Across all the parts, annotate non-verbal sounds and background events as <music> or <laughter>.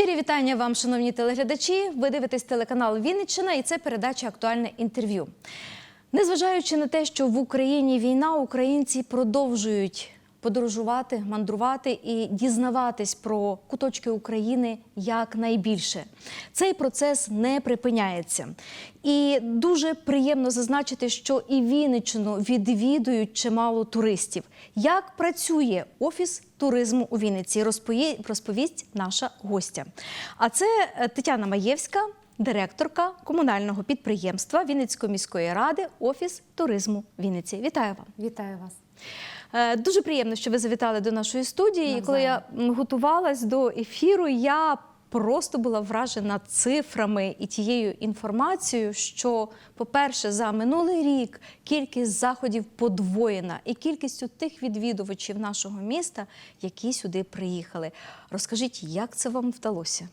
Щирі вітання вам, шановні телеглядачі. Ви дивитесь телеканал Вінниччина і це передача Актуальне інтерв'ю. Незважаючи на те, що в Україні війна, українці продовжують подорожувати, мандрувати і дізнаватись про куточки України якнайбільше. Цей процес не припиняється. І дуже приємно зазначити, що і Вінниччину відвідують чимало туристів. Як працює офіс туризму у Вінниці, розповість наша гостя. А це е, Тетяна Маєвська, директорка комунального підприємства Вінницької міської ради, офіс туризму Вінниці. Вітаю вам. Вітаю вас. Е, Дуже приємно, що ви завітали до нашої студії. І коли я готувалась до ефіру, я просто була вражена цифрами і тією інформацією, що, по-перше, за минулий рік кількість заходів подвоєна і кількістю тих відвідувачів нашого міста, які сюди приїхали. Розкажіть, як це вам вдалося?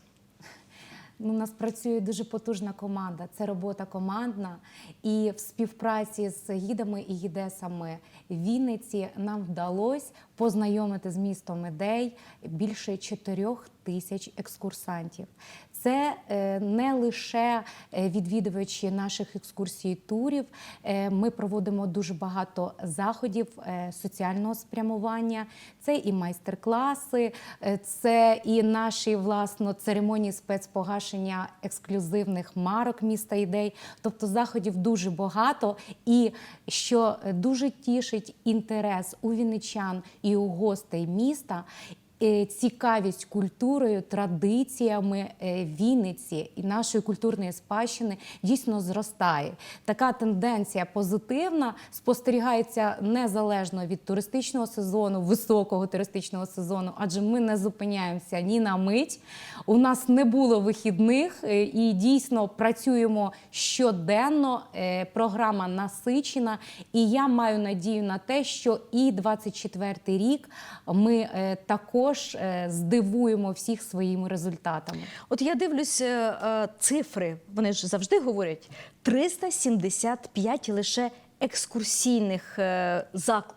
Ну, У нас працює дуже потужна команда. Це робота командна. І в співпраці з гідами і гідесами Вінниці нам вдалося познайомити з містом ідей більше чотирьох тисяч екскурсантів. Це е, не лише е, відвідувачі наших екскурсій турів. Е, Ми проводимо дуже багато заходів соціального спрямування. Це і майстер-класи, це і наші власно церемонії спецпогашення ексклюзивних марок міста ідей. Тобто заходів дуже багато. І що дуже тішить інтерес у вінничан і у гостей міста. Е, Цікавість культурою, традиціями е, Вінниці і нашої культурної спадщини дійсно зростає. Така тенденція позитивна спостерігається незалежно від туристичного сезону, високого туристичного сезону, адже ми не зупиняємося ні на мить. У нас не було вихідних е, і дійсно працюємо щоденно. Програма насичена, і я маю надію на те, що і 24-й рік ми е, також е, здивуємо всіх своїми результатами. От я дивлюсь е, е, цифри, вони ж завжди говорять 375 лише екскурсійних е,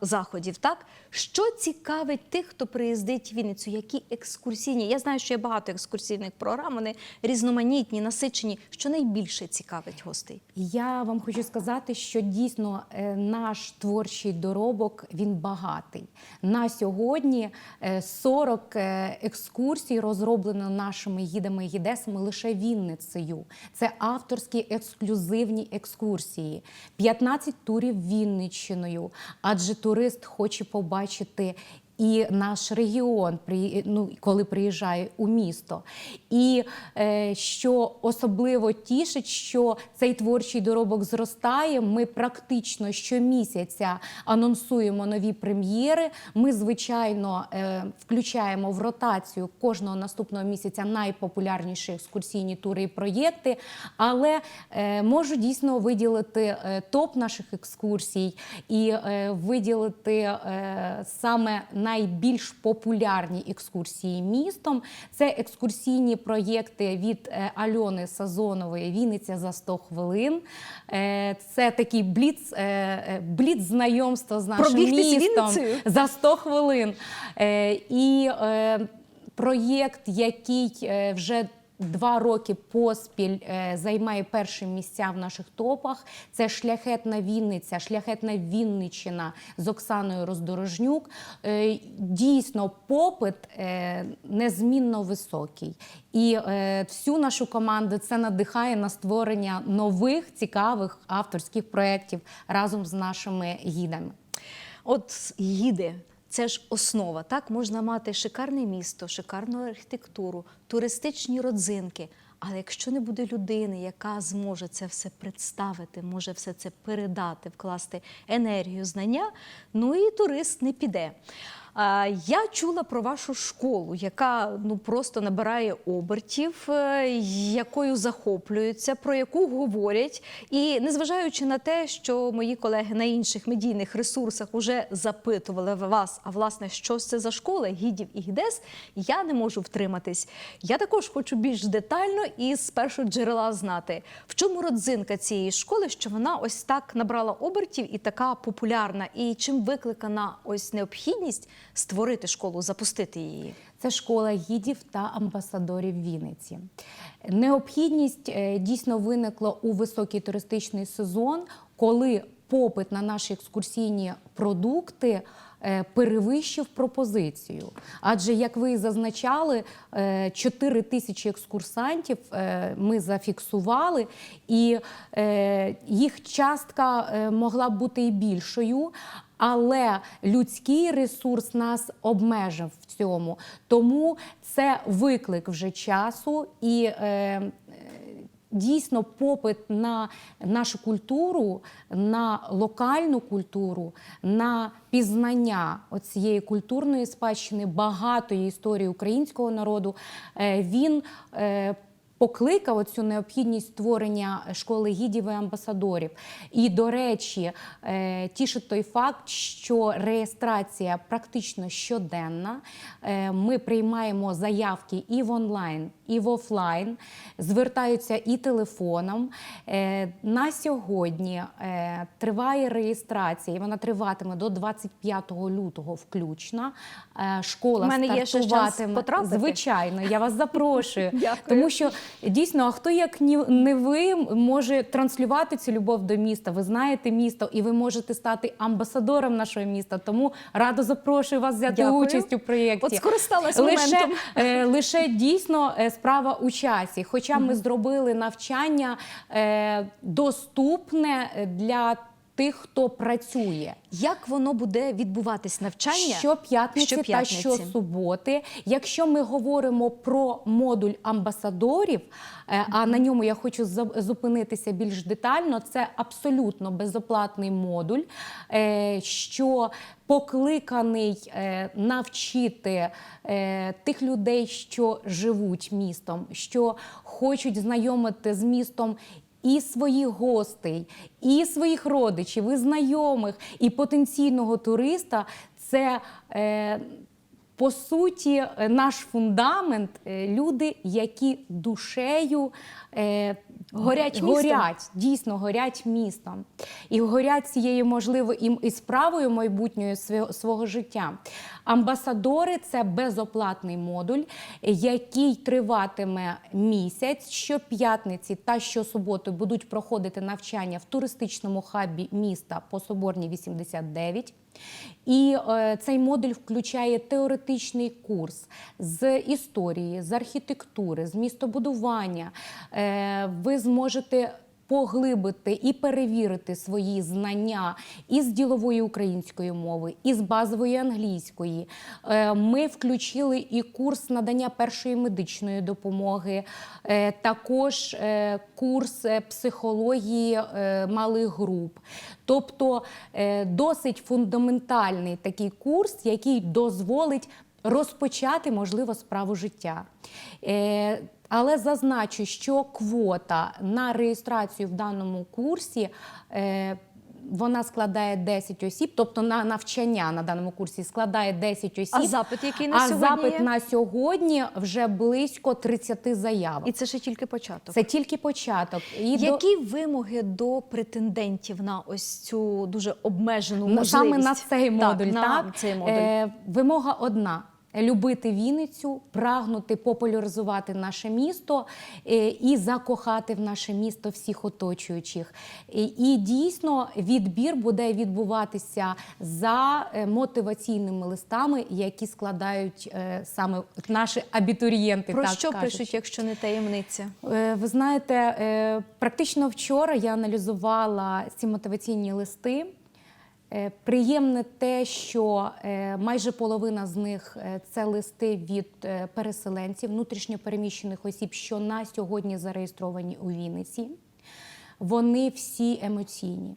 заходів. Так що цікавить тих, хто приїздить в Вінницю? Які екскурсійні? Я знаю, що є багато екскурсійних програм. Вони різноманітні, насичені. Що найбільше цікавить гостей? Я вам хочу сказати, що дійсно е, наш творчий доробок він багатий. На сьогодні е, 40 е, екскурсій розроблено нашими гідами і гідесами лише Вінницею. Це авторські ексклюзивні екскурсії, 15 турів Вінниччиною, адже турист хоче побачити. І наш регіон, ну, коли приїжджає у місто. І е, що особливо тішить, що цей творчий доробок зростає. Ми практично щомісяця анонсуємо нові прем'єри. Ми, звичайно, е, включаємо в ротацію кожного наступного місяця найпопулярніші екскурсійні тури і проєкти. Але е, можу дійсно виділити топ наших екскурсій і виділити саме найбільш популярні екскурсії містом. Це екскурсійні проєкти від е, Альони Сазонової Вінниця за 100 хвилин. Е, Це такий бліц, е, бліц знайомства з нашим Пробігтись містом Вінницею? за 100 хвилин. І проєкт, який вже Два роки поспіль е, займає перші місця в наших топах. Це шляхетна Вінниця, шляхетна Вінниччина з Оксаною Роздорожнюк. Е, Дійсно, попит е, незмінно високий. І всю нашу команду це надихає на створення нових цікавих авторських проєктів разом з нашими гідами. От гіди. Це ж основа. Так можна мати шикарне місто, шикарну архітектуру, туристичні родзинки. Але якщо не буде людини, яка зможе це все представити, може все це передати, вкласти енергію, знання, ну і турист не піде. Я чула про вашу школу, яка ну просто набирає обертів, е, якою захоплюються, про яку говорять. І незважаючи на те, що мої колеги на інших медійних ресурсах вже запитували вас, а власне, що це за школа гідів і гідес, я не можу втриматись. Я також хочу більш детально і з першого джерела знати, в чому родзинка цієї школи, що вона ось так набрала обертів і така популярна, і чим викликана ось необхідність створити школу, запустити її? Це школа гідів та амбасадорів Вінниці. Необхідність е, дійсно виникла у високий туристичний сезон, коли попит на наші екскурсійні продукти перевищив пропозицію. Адже, як ви зазначали, 4 тисячі екскурсантів е, ми зафіксували, і е, їх частка е, могла б бути і більшою. Але людський ресурс нас обмежив в цьому. Тому це виклик вже часу і е, е, дійсно попит на нашу культуру, на локальну культуру, на пізнання цієї культурної спадщини, багатої історії українського народу. е, Він е, покликав оцю необхідність створення школи гідів і амбасадорів. І, до речі, е, тішить той факт, що реєстрація практично щоденна. Ми приймаємо заявки і в онлайн, і в офлайн, звертаються і телефоном. Е, На сьогодні е, триває реєстрація, і вона триватиме до 25 лютого включно. Е, Школа У мене є ще потрапити? звичайно. Я вас запрошую. <laughs> Дякую. Тому що дійсно, а хто як не ви може транслювати цю любов до міста? Ви знаєте місто, і ви можете стати амбасадором нашого міста. Тому радо запрошую вас взяти Дякую. участь у проєкті. От скористалась лише, моментом. лише дійсно справа у часі. Хоча ми зробили навчання е, доступне для тих, хто працює. Як воно буде відбуватись навчання? Щоп'ятниці та Щоп'ятниці. щосуботи. Якщо ми говоримо про модуль амбасадорів, е, а на ньому я хочу зупинитися більш детально, це абсолютно безоплатний модуль, е, що покликаний е, навчити тих людей, що живуть містом, що хочуть знайомити з містом і своїх гостей, і своїх родичів, і знайомих, і потенційного туриста це. Е, по суті, е, наш фундамент е, люди, які душею е, Горять містом. горять, дійсно горять містом. І горять цією, можливо, і, і справою майбутньою свого життя. Амбасадори це безоплатний модуль, який триватиме місяць. Щоп'ятниці та щосуботи будуть проходити навчання в туристичному хабі міста по Соборній 89. І е, цей модуль включає теоретичний курс з історії, з архітектури, з містобудування. Е, ви зможете поглибити і перевірити свої знання із ділової української мови, із базової англійської. Е, Ми включили і курс надання першої медичної допомоги, е, також е, курс психології малих груп. Тобто досить фундаментальний такий курс, який дозволить розпочати, можливо, справу життя. Але зазначу, що квота на реєстрацію в даному курсі. е, Вона складає 10 осіб, тобто на навчання на даному курсі складає 10 осіб. А запит, який на а сьогодні запит є? на сьогодні вже близько 30 заявок. І це ще тільки початок. Це тільки початок. І до- Які вимоги до претендентів на ось цю дуже обмежену можливість? Саме на цей модуль, на так? цей модуль. Е, вимога одна. Любити Вінницю, прагнути популяризувати наше місто е, і закохати в наше місто всіх оточуючих. І, і дійсно відбір буде відбуватися за е, мотиваційними листами, які складають е, саме наші абітурієнти. Про так що кажуть. пишуть, якщо не таємниця? Е, Ви знаєте, е, практично вчора я аналізувала ці мотиваційні листи. Е, Приємне те, що е, майже половина з них е, це листи від переселенців, внутрішньопереміщених осіб, що на сьогодні зареєстровані у Вінниці. Вони всі емоційні.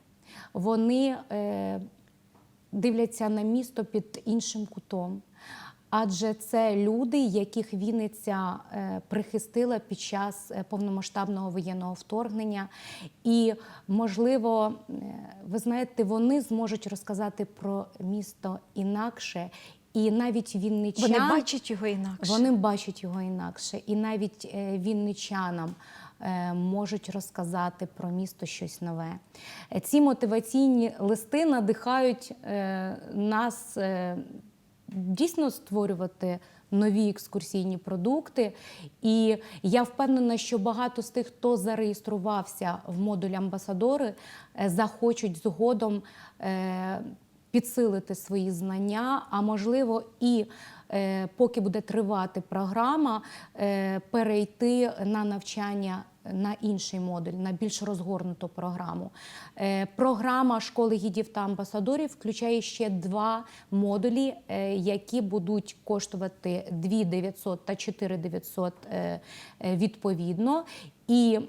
Вони дивляться на місто під іншим кутом. Адже це люди, яких Вінниця е, прихистила під час е, повномасштабного воєнного вторгнення. І, можливо, е, ви знаєте, вони зможуть розказати про місто інакше. І навіть вінничан, Вони бачать його інакше. вони бачать його інакше. І навіть вінничанам можуть розказати про місто щось нове. Ці мотиваційні листи надихають нас. Дійсно створювати нові екскурсійні продукти. І я впевнена, що багато з тих, хто зареєструвався в модуль амбасадори, е, захочуть згодом е, підсилити свої знання, а можливо і е, поки буде тривати програма, перейти на навчання на інший модуль, на більш розгорнуту програму. Е, Програма школи гідів та амбасадорів включає ще два модулі, е, які будуть коштувати 2 900 та 4 900 е, відповідно. І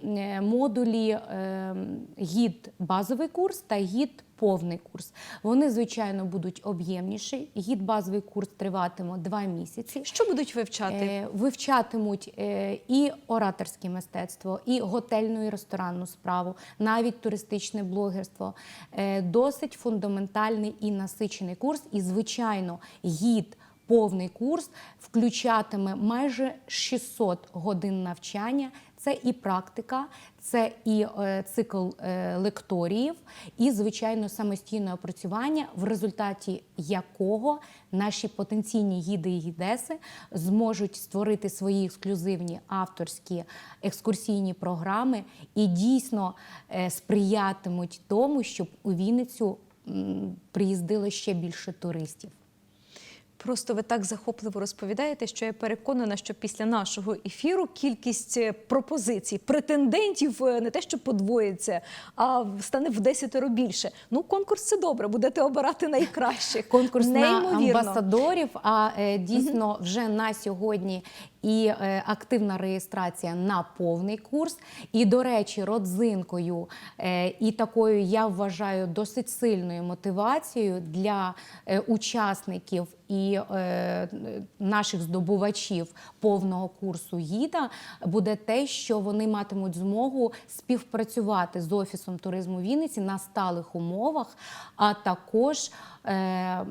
модулі е, гід базовий курс та гід повний курс. Вони, звичайно, будуть об'ємніші. Гід базовий курс триватиме два місяці. Що будуть вивчати? Е, Вивчатимуть е, і ораторське мистецтво, і готельну і ресторанну справу, навіть туристичне блогерство. Е, Досить фундаментальний і насичений курс. І, звичайно, гід. Повний курс включатиме майже 600 годин навчання. Це і практика, це і е, цикл е, лекторіїв, і звичайно самостійне опрацювання, в результаті якого наші потенційні гіди і гідеси зможуть створити свої ексклюзивні авторські екскурсійні програми і дійсно е, сприятимуть тому, щоб у Вінницю приїздило ще більше туристів. Просто ви так захопливо розповідаєте, що я переконана, що після нашого ефіру кількість е, пропозицій, претендентів е, не те, що подвоїться, а стане в десятеро більше. Ну, конкурс це добре, будете обирати найкращих. конкурс на амбасадорів. А е, дійсно вже на сьогодні і е, активна реєстрація на повний курс. І, до речі, родзинкою е, і такою я вважаю досить сильною мотивацією для е, учасників і е, наших здобувачів повного курсу гіда буде те, що вони матимуть змогу співпрацювати з офісом туризму Вінниці на сталих умовах, а також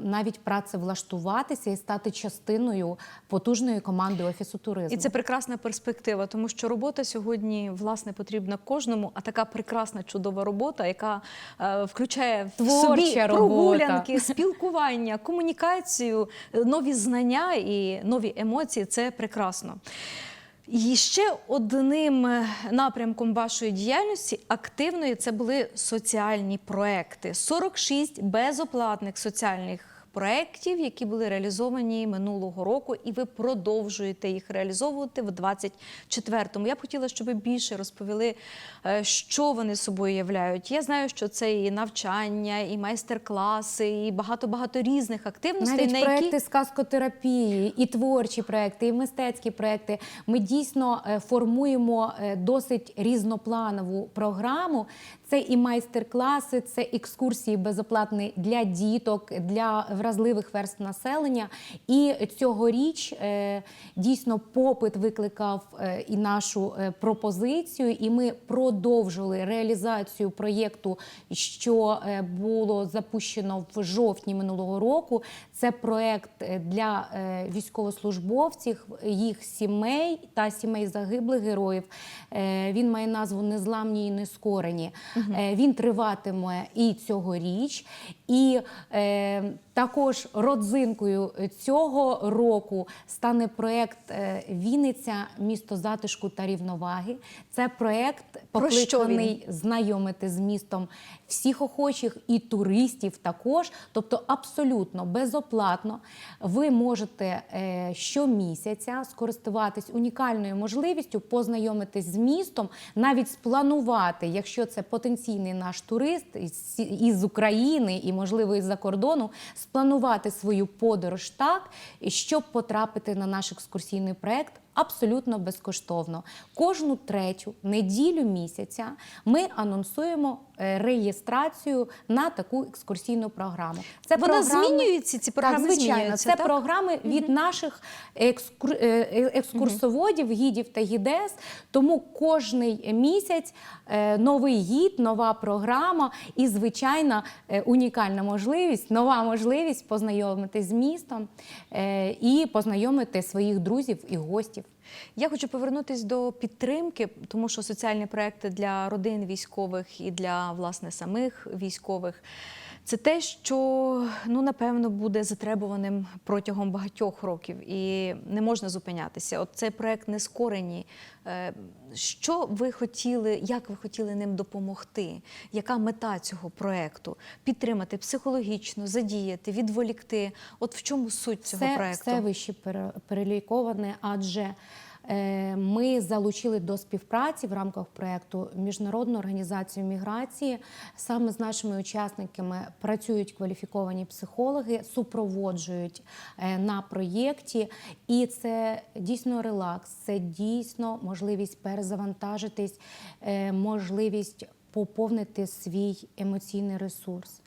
навіть працевлаштуватися і стати частиною потужної команди офісу туризму. І це прекрасна перспектива, тому що робота сьогодні власне потрібна кожному. А така прекрасна чудова робота, яка е, включає в Творча собі робота. прогулянки, спілкування, комунікацію, е, нові знання і нові емоції. Це прекрасно. І ще одним е, напрямком вашої діяльності активної це були соціальні проекти. 46 безоплатних соціальних проєктів, які були реалізовані минулого року, і ви продовжуєте їх реалізовувати в 24-му. Я б хотіла, щоб ви більше розповіли, е, що вони собою являють. Я знаю, що це і навчання, і майстер-класи, і багато-багато різних активностей, Навіть на проекти які з казкотерапії, і творчі проекти, і мистецькі проекти. Ми дійсно е, формуємо е, досить різнопланову програму. Це і майстер-класи, це екскурсії безоплатні для діток, для вразливих верств населення. І цьогоріч е, дійсно попит викликав е, і нашу е, пропозицію, і ми продовжили реалізацію проєкту, що було запущено в жовтні минулого року. Це проєкт для військовослужбовців, їх сімей та сімей загиблих героїв. Він має назву Незламні і нескорені. Е, Він триватиме і цьогоріч. І е, також родзинкою цього року стане проєкт е, Вінниця, місто затишку та рівноваги. Це проєкт Про покликаний знайомити з містом всіх охочих і туристів також. Тобто абсолютно безоплатно ви можете е, щомісяця скористуватись унікальною можливістю познайомитись з містом, навіть спланувати, якщо це потенційний наш турист із, України і, можливо, із-за кордону, спланувати свою подорож так, щоб потрапити на наш екскурсійний проект абсолютно безкоштовно. Кожну третю неділю місяця ми анонсуємо е, реєстрацію на таку екскурсійну програму. Це Вона змінюється, ці програми так, звичайно, Це так? програми від наших екскур... е, е, екскурсоводів, гідів та гідес. Тому кожний місяць новий гід, нова програма і, звичайно, унікальна можливість, нова можливість познайомитись з містом і познайомити своїх друзів і гостів. Я хочу повернутися до підтримки, тому що соціальні проекти для родин військових і для власне самих військових це те, що ну напевно буде затребуваним протягом багатьох років, і не можна зупинятися. От цей проект нескорені. Е, Що ви хотіли, як ви хотіли ним допомогти? Яка мета цього проекту? Підтримати психологічно, задіяти, відволікти? От в чому суть цього все, проекту? все вище пере- переліковане, адже ми залучили до співпраці в рамках проекту Міжнародну організацію міграції. Саме з нашими учасниками працюють кваліфіковані психологи, супроводжують е, на проєкті. І це дійсно релакс, це дійсно можливість перезавантажитись, е, можливість поповнити свій емоційний ресурс.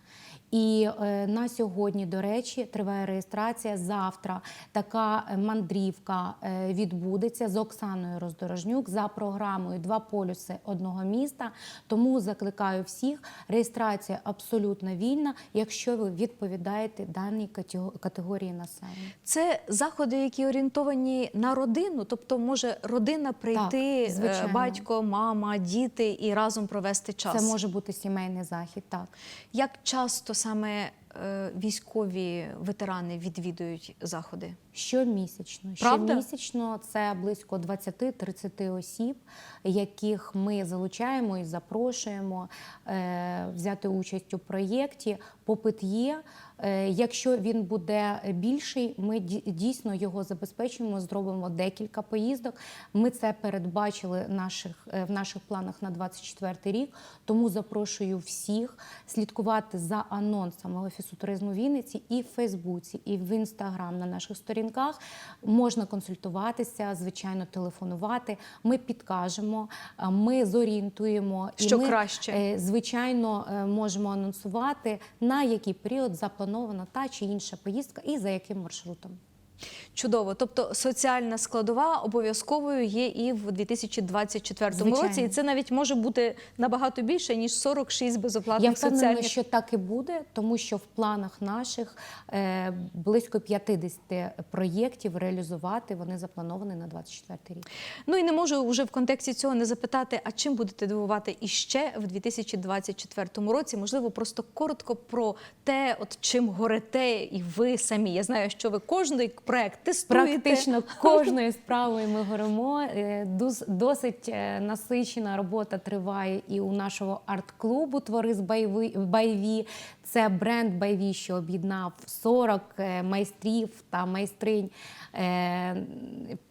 І е, на сьогодні, до речі, триває реєстрація. Завтра така е, мандрівка е, відбудеться з Оксаною Роздорожнюк за програмою Два полюси одного міста. Тому закликаю всіх. Реєстрація абсолютно вільна, якщо ви відповідаєте даній категорії населення. Це заходи, які орієнтовані на родину, тобто може родина прийти, Так, батько, мама, діти і разом провести час. Це може бути сімейний захід. Так. Як часто саме е, військові ветерани відвідують заходи? Щомісячно. Правда? Щомісячно це близько 20-30 осіб, яких ми залучаємо і запрошуємо е, взяти участь у проєкті. Попит є. Е, якщо він буде більший, ми дійсно його забезпечуємо, зробимо декілька поїздок. Ми це передбачили наших, е, в наших планах на 24 рік. Тому запрошую всіх слідкувати за анонсами Офісу туризму Вінниці і в Фейсбуці, і в Інстаграм на наших сторінках. Можна консультуватися, звичайно, телефонувати. Ми підкажемо, е, ми зорієнтуємо Що і ми, краще? е, звичайно, е, можемо анонсувати на який період запланована та чи інша поїздка і за яким маршрутом. Чудово. Тобто соціальна складова обов'язковою є і в 2024 Звичайно. році, і це навіть може бути набагато більше ніж 46 безоплатних Я впевнена, соціальних що так і буде, тому що в планах наших е, близько 50 проєктів реалізувати вони заплановані на 24 рік. Ну і не можу вже в контексті цього не запитати, а чим будете дивувати іще в 2024 році? Можливо, просто коротко про те, от чим горите і ви самі. Я знаю, що ви кожний проект тестуєте. Практично кожною справою ми горимо. Е, Досить е, насичена робота триває і у нашого арт-клубу Твори з Байві. Це бренд Байві, що об'єднав 40 е, майстрів та майстринь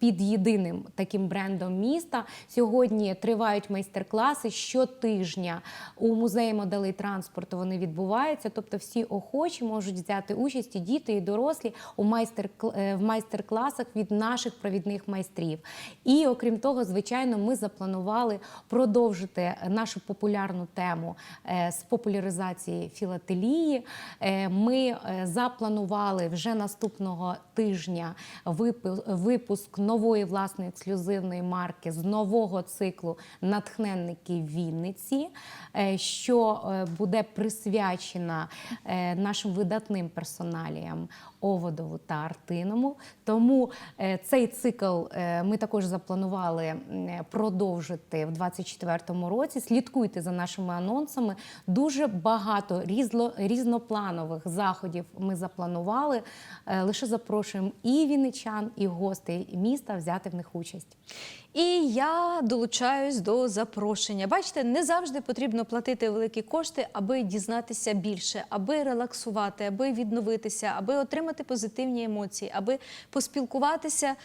під єдиним таким брендом міста. Сьогодні тривають майстер-класи щотижня у музеї моделей транспорту. Вони відбуваються. Тобто, всі охочі можуть взяти участь і діти, і дорослі у майстер в майстер-класах від наших провідних майстрів. І окрім того, звичайно, ми запланували продовжити нашу популярну тему е, з популяризації філателії. Е, Ми е, запланували вже наступного тижня випу- випуск нової власної ексклюзивної марки з нового циклу натхненники Вінниці, е, що е, буде присвячена е, нашим видатним персоналіям Оводову та Артиному. Тому цей цикл ми також запланували продовжити в 2024 році. Слідкуйте за нашими анонсами. Дуже багато різно, різнопланових заходів ми запланували. Лише запрошуємо і вінничан, і гостей міста взяти в них участь. І я долучаюсь до запрошення. Бачите, не завжди потрібно платити великі кошти, аби дізнатися більше, аби релаксувати, аби відновитися, аби отримати позитивні емоції, аби поспілкуватися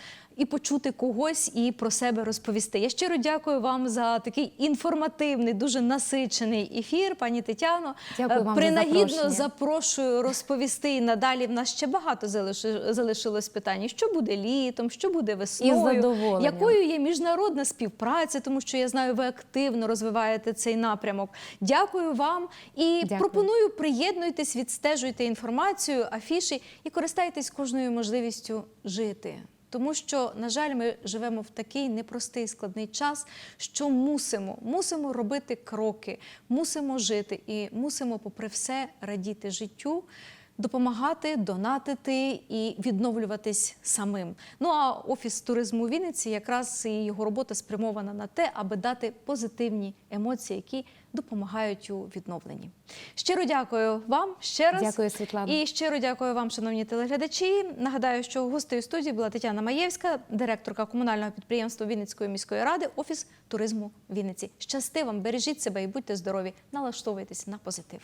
і почути когось і про себе розповісти. Я щиро дякую вам за такий інформативний, дуже насичений ефір, пані Тетяно. Дякую Е, вам за Принагідно запрошення. запрошую розповісти і надалі. В нас ще багато залиши- залишилось питань. Що буде літом, що буде весною, якою є міжнародна співпраця, тому що я знаю, ви активно розвиваєте цей напрямок. Дякую вам і Дякую. пропоную приєднуйтесь, відстежуйте інформацію, афіші і користайтесь кожною можливістю жити. Тому що, на жаль, ми живемо в такий непростий складний час, що мусимо, мусимо робити кроки, мусимо жити і мусимо, попри все, радіти життю. Допомагати, донатити і відновлюватись самим. Ну а офіс туризму Вінниці якраз і його робота спрямована на те, аби дати позитивні емоції, які допомагають у відновленні. Щиро дякую вам ще раз. Дякую, Світлана. І щиро дякую вам, шановні телеглядачі. Нагадаю, що гостею студії була Тетяна Маєвська, директорка комунального підприємства Вінницької міської ради, офіс туризму Вінниці. Щасти вам, бережіть себе і будьте здорові. Налаштовуйтесь на позитив.